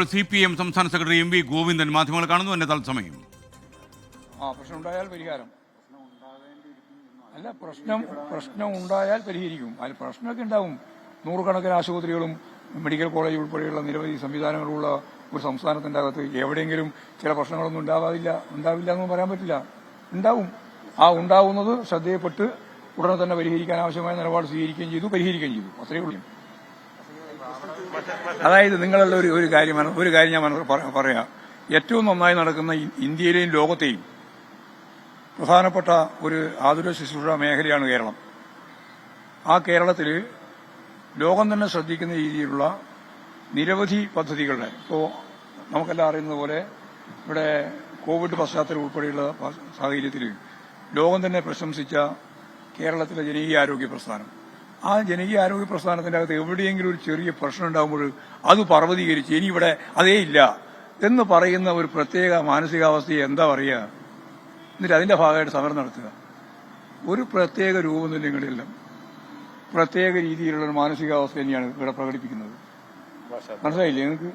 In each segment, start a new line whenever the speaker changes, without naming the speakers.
ഇപ്പോൾ C P M സംസ്ഥാന secretary M V Govindan മാധ്യമങ്ങൾ കാണുന്നു. എന്നെ തത്സമയം.
ആ പ്രശ്നം ഉണ്ടായാൽ പരിഹാരം. അല്ല പ്രശ്നം പ്രശ്നം ഉണ്ടായാൽ പരിഹരിക്കും. അതിൽ പ്രശ്നമൊക്കെ ഉണ്ടാവും. നൂറുകണക്കിന് ആശുപത്രികളും മെഡിക്കൽ കോളേജ് ഉൾപ്പെടെയുള്ള നിരവധി സംവിധാനങ്ങളുള്ള ഒരു സംസ്ഥാനത്തിന്റെ അകത്ത് എവിടെയെങ്കിലും ചില പ്രശ്നങ്ങളൊന്നും ഉണ്ടാവാതില്ല ഉണ്ടാവില്ല എന്ന് പറയാൻ പറ്റില്ല. ഉണ്ടാവും. ആ ഉണ്ടാവുന്നത് ശ്രദ്ധയപ്പെട്ട് ഉടനെ തന്നെ പരിഹരിക്കാൻ ആവശ്യമായ നിലപാട് സ്വീകരിക്കുകയും ചെയ്തു പരിഹരിക്കുകയും ചെയ്തു. അത്രയേ ഉള്ളൂ. അതായത് നിങ്ങളുടെ ഒരു ഒരു കാര്യം ഒരു കാര്യം ഞാൻ പറയാം ഏറ്റവും നന്നായി നടക്കുന്ന ഇന്ത്യയിലെയും ലോകത്തെയും പ്രധാനപ്പെട്ട ഒരു ആതുര ശുശ്രൂഷ മേഖലയാണ് കേരളം. ആ കേരളത്തിൽ ലോകം തന്നെ ശ്രദ്ധിക്കുന്ന രീതിയിലുള്ള നിരവധി പദ്ധതികളുടെ ഇപ്പോൾ നമുക്കെല്ലാം അറിയുന്നത് പോലെ ഇവിടെ കോവിഡ് പശ്ചാത്തലം ഉൾപ്പെടെയുള്ള സാഹചര്യത്തിൽ ലോകം തന്നെ പ്രശംസിച്ച കേരളത്തിലെ ജനകീയ ആരോഗ്യ പ്രസ്ഥാനം. ആ ജനകീയ ആരോഗ്യ പ്രസ്ഥാനത്തിന്റെ അകത്ത് എവിടെയെങ്കിലും ഒരു ചെറിയ പ്രശ്നം ഉണ്ടാകുമ്പോൾ അത് പർവതീകരിച്ച് ഇനി ഇവിടെ അതേ ഇല്ല എന്ന് പറയുന്ന ഒരു പ്രത്യേക മാനസികാവസ്ഥയെ എന്താ പറയുക? എന്നിട്ട് അതിന്റെ ഭാഗമായിട്ട് സമരം നടത്തുക. ഒരു പ്രത്യേക രൂപനിലങ്ങളിലും പ്രത്യേക രീതിയിലുള്ള ഒരു മാനസികാവസ്ഥ തന്നെയാണ് ഇവിടെ പ്രകടിപ്പിക്കുന്നത്. മനസ്സിലായില്ലേ നിങ്ങൾക്ക്?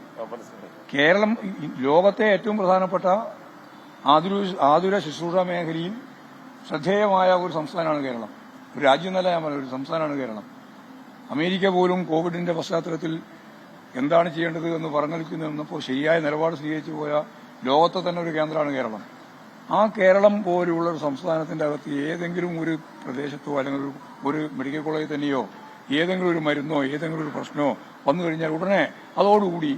കേരളം ലോകത്തെ ഏറ്റവും പ്രധാനപ്പെട്ട ആതുര ആതുര ശുശ്രൂഷ മേഖലയിൽ ശ്രദ്ധേയമായ ഒരു സംസ്ഥാനമാണ് കേരളം. ഒരു രാജ്യം എന്നല്ല ഞാൻ ഒരു സംസ്ഥാനമാണ് കേരളം. അമേരിക്ക പോലും കോവിഡിന്റെ പശ്ചാത്തലത്തിൽ എന്താണ് ചെയ്യേണ്ടത് എന്ന് പറഞ്ഞിരിക്കുന്നപ്പോൾ ശരിയായ നിലപാട് സ്വീകരിച്ചു പോയ ലോകത്തെ തന്നെ ഒരു കേന്ദ്രമാണ് കേരളം. ആ കേരളം പോലുള്ള ഒരു സംസ്ഥാനത്തിന്റെ അകത്ത് ഏതെങ്കിലും ഒരു പ്രദേശത്തോ അല്ലെങ്കിൽ ഒരു മെഡിക്കൽ കോളേജിൽ തന്നെയോ ഏതെങ്കിലും ഒരു മരുന്നോ ഏതെങ്കിലും ഒരു പ്രശ്നമോ വന്നു കഴിഞ്ഞാൽ ഉടനെ അതോടുകൂടി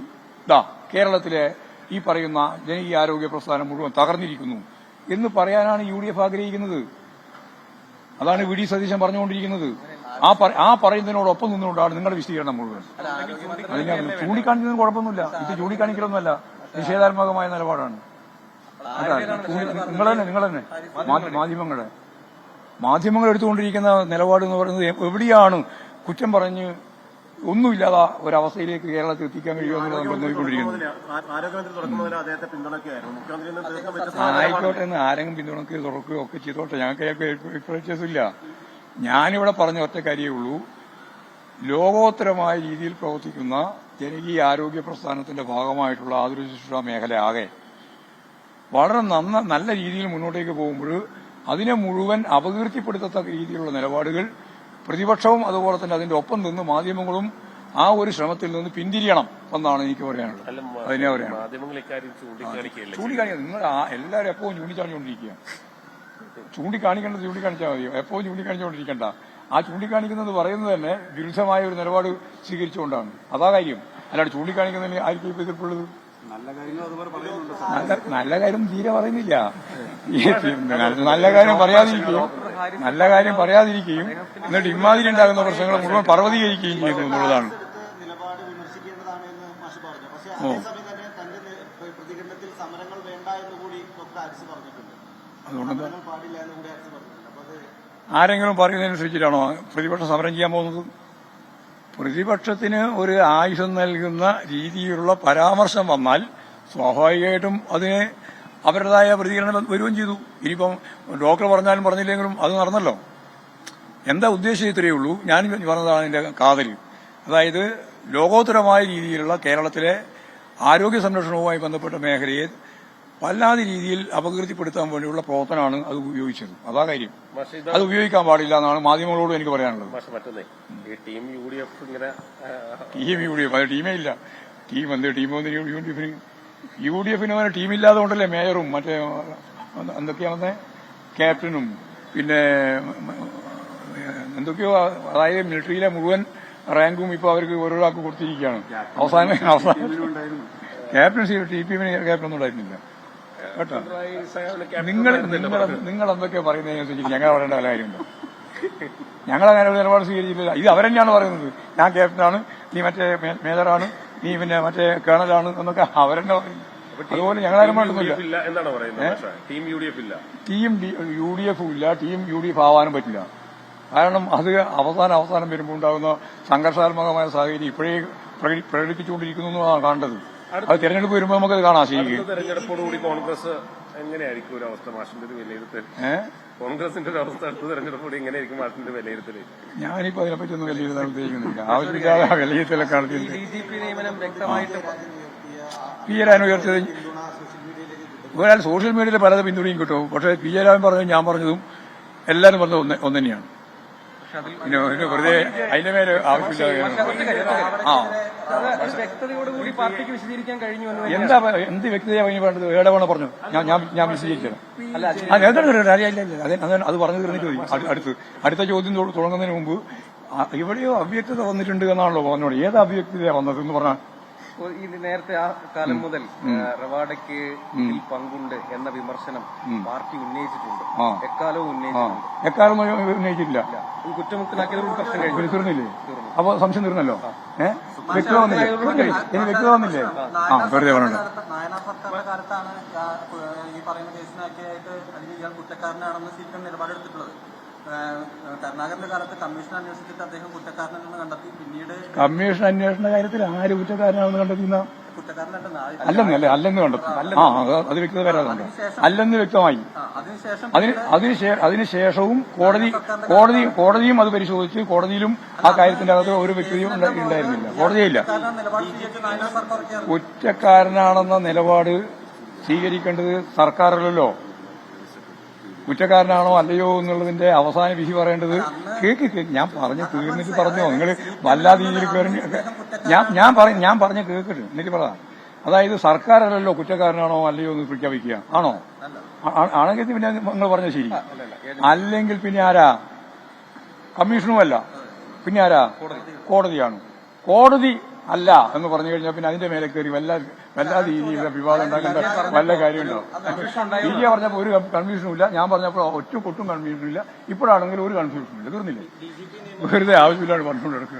ഇതാ കേരളത്തിലെ ഈ പറയുന്ന ജനകീയ ആരോഗ്യ പ്രസ്ഥാനം മുഴുവൻ തകർന്നിരിക്കുന്നു എന്ന് പറയാനാണ് യു ഡി എഫ് ആഗ്രഹിക്കുന്നത്. അതാണ് വി ഡി സതീശൻ പറഞ്ഞുകൊണ്ടിരിക്കുന്നത്. ആ ആ പറയുന്നതിനോടൊപ്പം നിന്നുകൊണ്ടാണ് നിങ്ങളുടെ വിശദീകരണം മുഴുവൻ. അതിനകത്ത് ചൂണ്ടിക്കാണിക്കുന്നതിന് കുഴപ്പമൊന്നുമില്ല. ഇത് ചൂണ്ടിക്കാണിക്കലൊന്നുമല്ല. നിഷേധാത്മകമായ നിലപാടാണ്. നിങ്ങൾ തന്നെ നിങ്ങൾ തന്നെ മാധ്യ- മാധ്യമങ്ങളെ. മാധ്യമങ്ങൾ എടുത്തുകൊണ്ടിരിക്കുന്ന നിലപാട് എന്ന് പറയുന്നത് എവിടെയാണ് കുറ്റം പറഞ്ഞ് ഒന്നുമില്ലാതെ ഒരവസ്ഥയിലേക്ക് കേരളത്തിൽ എത്തിക്കാൻ കഴിയുമെന്നുള്ളതാണ് നമ്മൾ ആയിക്കോട്ടെ എന്ന് ആരെങ്കിലും പിന്തുണക്കുകയോ തുറക്കുകയോ ഒക്കെ ചെയ്തോട്ടെ. ഞങ്ങൾക്ക് ഇല്ല. ഞാനിവിടെ പറഞ്ഞ ഒറ്റ കാര്യമേ ഉള്ളൂ. ലോകോത്തരമായ രീതിയിൽ പ്രവർത്തിക്കുന്ന ജനകീയ ആരോഗ്യ പ്രസ്ഥാനത്തിന്റെ ഭാഗമായിട്ടുള്ള ആതുര ശുശ്രൂഷ മേഖല ആകെ വളരെ നന്ന നല്ല രീതിയിൽ മുന്നോട്ടേക്ക് പോകുമ്പോൾ അതിനെ മുഴുവൻ അപകീർത്തിപ്പെടുത്തത്തക്ക രീതിയിലുള്ള നിലപാടുകൾ പ്രതിപക്ഷവും അതുപോലെ തന്നെ അതിന്റെ ഒപ്പം നിന്ന് മാധ്യമങ്ങളും ആ ഒരു ശ്രമത്തിൽ നിന്ന് പിന്തിരിയണം എന്നാണ് എനിക്ക് പറയാനുള്ളത്. അതിനെ പറയാനുള്ളത്. ചൂണ്ടിക്കാണിക്കുക നിങ്ങൾ ആ എല്ലാവരും എപ്പോഴും ചൂണ്ടിക്കാണിച്ചുകൊണ്ടിരിക്കുക ചൂണ്ടിക്കാണിക്കേണ്ടത് ചൂണ്ടിക്കാണിച്ചാൽ മതിയോ? എപ്പോഴും ചൂണ്ടിക്കാണിച്ചുകൊണ്ടിരിക്കണ്ട. ആ ചൂണ്ടിക്കാണിക്കുന്നത് പറയുന്നത് തന്നെ വിരുദ്ധമായ ഒരു നിലപാട് സ്വീകരിച്ചുകൊണ്ടാണ്. അതാ കാര്യം. അല്ലാണ്ട് ചൂണ്ടിക്കാണിക്കുന്നതിന് ആയിരിക്കും ഇപ്പൊ എതിർപ്പുള്ളത്? നല്ല നല്ല കാര്യം തീരെ പറയുന്നില്ല. നല്ല- കാര്യം പറയാതിരിക്കുകയും നല്ല കാര്യം പറയാതിരിക്കുകയും എന്നിട്ട് ഇമാതിരി ഉണ്ടാകുന്ന പ്രശ്നങ്ങൾ മുഴുവൻ പർവതീകരിക്കുകയും ചെയ്യുന്നു എന്നുള്ളതാണ്. അതുകൊണ്ട് ആരെങ്കിലും പറയുന്നതനുസരിച്ചിട്ടാണോ പ്രതിപക്ഷം സമരം ചെയ്യാൻ പോകുന്നത്? പ്രതിപക്ഷത്തിന് ഒരു ആയുധം നൽകുന്ന രീതിയിലുള്ള പരാമർശം വന്നാൽ സ്വാഭാവികമായിട്ടും അതിന് അവരുടേതായ പ്രതികരണം വരികയും ചെയ്തു. ഇനിയിപ്പം ഡോക്ടർ പറഞ്ഞാലും പറഞ്ഞില്ലെങ്കിലും അത് നടന്നല്ലോ. എന്താ ഉദ്ദേശം ഇത്രയേ ഉള്ളൂ? ഞാൻ പറഞ്ഞതാണ് എന്റെ കാതൽ. അതായത് ലോകോത്തരമായ രീതിയിലുള്ള കേരളത്തിലെ ആരോഗ്യ സംരക്ഷണവുമായി ബന്ധപ്പെട്ട മേഖലയെ വല്ലാതെ രീതിയിൽ അപകീർത്തിപ്പെടുത്താൻ വേണ്ടിയുള്ള പ്രവർത്തനമാണ് അത് ഉപയോഗിച്ചത്. അതാ കാര്യം. അത് ഉപയോഗിക്കാൻ പാടില്ല എന്നാണ് മാധ്യമങ്ങളോട് എനിക്ക് പറയാനുള്ളത്.
ടീം യു ഡി എഫ്
ടീമേ ഇല്ല. ടീം എന്ത് ടീം യു ഡി എഫിന് യു ഡി എഫിന് അങ്ങനെ ടീമില്ലാതെ കൊണ്ടല്ലേ മേയറും മറ്റേ എന്തൊക്കെയാ വന്നേ ക്യാപ്റ്റനും പിന്നെ എന്തൊക്കെയോ അതായത് മിലിറ്ററിയിലെ മുഴുവൻ റാങ്കും ഇപ്പൊ അവർക്ക് ഓരോരാൾക്ക് കൊടുത്തിരിക്കുകയാണ്. അവസാനം അവസാനം ക്യാപ്റ്റൻസി ടി പി എമ്മിന് ക്യാപ്റ്റൻ ഒന്നും ഉണ്ടായിരുന്നില്ല. കേട്ടോ? നിങ്ങൾ നിങ്ങൾ എന്തൊക്കെയാ പറയുന്നത് ഞങ്ങൾ പറയേണ്ട വല്ല കാര്യമുണ്ടോ. ഞങ്ങൾ അങ്ങനെ ഒരു നിലപാട് സ്വീകരിച്ചിട്ടില്ല. ഇത് അവരെന്നെയാണ് പറയുന്നത്? ഞാൻ ക്യാപ്റ്റനാണ് നീ മറ്റേ മേജറാണ് നീ പിന്നെ മറ്റേ കേണലാണ് എന്നൊക്കെ അവരെന്നെ പറയും. അതുപോലെ ഞങ്ങളാരും
പറയുന്നത്? ടീം യു ഡി എഫ് ഇല്ല.
ടീം യു ഡി എഫും ആവാനും പറ്റില്ല. കാരണം അത് അവസാനം അവസാനം വരുമ്പോൾ ഉണ്ടാകുന്ന സംഘർഷാത്മകമായ സാഹചര്യം ഇപ്പോഴേ പ്രകടി- പ്രകടിപ്പിച്ചുകൊണ്ടിരിക്കുന്നു എന്നാണ് കാണേണ്ടത്. അത് തെരഞ്ഞെടുപ്പ് വരുമ്പോൾ നമുക്കത് കാണാം ശരിക്കും.
തെരഞ്ഞെടുപ്പോടുകൂടി കോൺഗ്രസ് എങ്ങനെയായിരിക്കും ഒരു അവസ്ഥ മാഷിന്റെ വിലയിരുത്തൽ കോൺഗ്രസിന്റെ ഒരു അവസ്ഥ അടുത്ത തെരഞ്ഞെടുപ്പ് കൂടി ഇങ്ങനെ ആയിരിക്കും മാഷിന്റെ വിലയിരുത്തൽ
ഞാനിപ്പോ അതിനെപ്പറ്റി ഒന്നും വിലയിരുത്താൻ ഉദ്ദേശിക്കുന്നില്ല. ആവശ്യമില്ലാതെ വിലയിരുത്തലൊക്കെ നടത്തിയിട്ടുണ്ട്.
ഡി ജി പി നിയമനം വ്യക്തമായിട്ട്
ഉയർത്തിയ
പി എ രാൻ ഉയർത്തിയത്
സോഷ്യൽ മീഡിയയിലേക്ക് കിട്ടും
ഒരാൾ സോഷ്യൽ മീഡിയയിൽ പലതും പിന്തുണയും കിട്ടും. പക്ഷേ പി എ രാമൻ പറഞ്ഞതും ഞാൻ പറഞ്ഞതും എല്ലാവരും പറഞ്ഞത് ഒന്ന് ഒന്നു തന്നെയാണ് പിന്നെ വെറുതെ അതിന്റെ മേലെ ആവശ്യമില്ലാതെ ആ.
വ്യക്തതയോടുകൂടി പാർട്ടിക്ക് വിശദീകരിക്കാൻ കഴിഞ്ഞു
എന്താ എന്ത് വ്യക്തതയാ കഴിഞ്ഞു വേണ്ടത്? ഏടെ വേണം പറഞ്ഞു? ഞാൻ ഞാൻ ഞാൻ അറിയില്ല അത് പറഞ്ഞു തീർന്നിട്ട് പോയി അടു- അടുത്ത്. അടുത്ത ചോദ്യം തുടങ്ങുന്നതിന് മുമ്പ് ഇവിടെയോ അവ്യക്തത വന്നിട്ടുണ്ട് എന്നാണല്ലോ പറഞ്ഞോളൂ. ഏത് അവ്യക്തതയാണ് വന്നത് എന്ന് പറഞ്ഞാൽ
ഈ നേരത്തെ ആ കാലം മുതൽ റവാഡയ്ക്ക് ഇതിൽ പങ്കുണ്ട് എന്ന വിമർശനം പാർട്ടി ഉന്നയിച്ചിട്ടുണ്ട്. എക്കാലവും ഉന്നയിച്ചിട്ടുണ്ട്.
എക്കാലം ഉന്നയിച്ചിട്ടില്ല.
കുറ്റമുക്തനാക്കിയത് പ്രശ്നം കഴിഞ്ഞു.
തീർന്നില്ലേ? അപ്പൊ സംശയം തീർന്നല്ലോ? ഏഹ് വ്യക്തത വന്നില്ലേ? ഇനി വ്യക്തത വന്നില്ലേ? ആ വെറുതെ പറഞ്ഞു.
കാലത്താണ് ഈ പറയുന്ന കേസിനൊക്കെയായിട്ട് അല്ലെങ്കിൽ ഇയാൾ കുറ്റക്കാരനാണെന്ന് സി പി എം നിലപാടെടുത്തിട്ടുള്ളത്. കരുണാകരന്റെ കാലത്ത് കമ്മീഷൻ അന്വേഷിച്ചിട്ട് അദ്ദേഹം കുറ്റക്കാരനെന്ന് കണ്ടെത്തി. പിന്നീട്
കമ്മീഷൻ അന്വേഷണ കാര്യത്തിൽ ആര് കുറ്റക്കാരനാണെന്ന് കണ്ടെത്തുന്ന
അല്ലെന്നല്ലേ
അല്ലെന്ന് അല്ലേ? അല്ലെന്ന് കണ്ടെത്തും. ആ അത് വ്യക്തത വരാതുണ്ട് അല്ലെന്ന് വ്യക്തമായി. അതിനുശേഷവും കോടതി കോടതി കോടതിയും അത് പരിശോധിച്ച് കോടതിയിലും ആ കാര്യത്തിന്റെ അകത്ത് ഒരു വ്യക്തിയും ഉണ്ടാ- ഉണ്ടായിരുന്നില്ല. കോടതിയില്ല കുറ്റക്കാരനാണെന്ന നിലപാട് സ്വീകരിക്കേണ്ടത് സർക്കാരല്ലല്ലോ. കുറ്റക്കാരനാണോ അല്ലയോ എന്നുള്ളതിന്റെ അവസാന വിധി പറയേണ്ടത് കേക്ക് കേക്ക് ഞാൻ പറഞ്ഞു തീർന്നിട്ട് പറഞ്ഞു? നിങ്ങൾ വല്ലാതെ രീതിയിൽ കയറി ഞാൻ ഞാൻ പറഞ്ഞു ഞാൻ പറഞ്ഞ കേക്കിട്ട് എന്നിട്ട് പറ. അതായത് സർക്കാരല്ലല്ലോ കുറ്റക്കാരനാണോ അല്ലയോ എന്ന് പ്രഖ്യാപിക്കുക. ആണോ? ആണെങ്കിൽ പിന്നെ നിങ്ങൾ പറഞ്ഞ ശരി. അല്ലെങ്കിൽ പിന്നെ ആരാ? കമ്മീഷനുമല്ല. പിന്നെ ആരാ? കോടതിയാണ്. കോടതി അല്ല എന്ന് പറഞ്ഞു കഴിഞ്ഞാൽ പിന്നെ അതിന്റെ മേലെ കയറി വല്ല വല്ലാതെ ഇനി ഇവിടെ വിവാദം ഉണ്ടാക്കേണ്ട വല്ല കാര്യമുണ്ടോ? ഇനി പറഞ്ഞപ്പോൾ ഒരു കൺഫ്യൂഷനും ഇല്ല. ഞാൻ പറഞ്ഞപ്പോൾ ഒറ്റ കൊട്ടും കൺഫ്യൂഷനും ഇല്ല. ഇപ്പോഴാണെങ്കിൽ ഒരു കൺഫ്യൂഷനും ഇല്ല. തീർന്നില്ലേ? വെറുതെ ആവശ്യമില്ലാണ്ട് പറഞ്ഞുകൊണ്ട്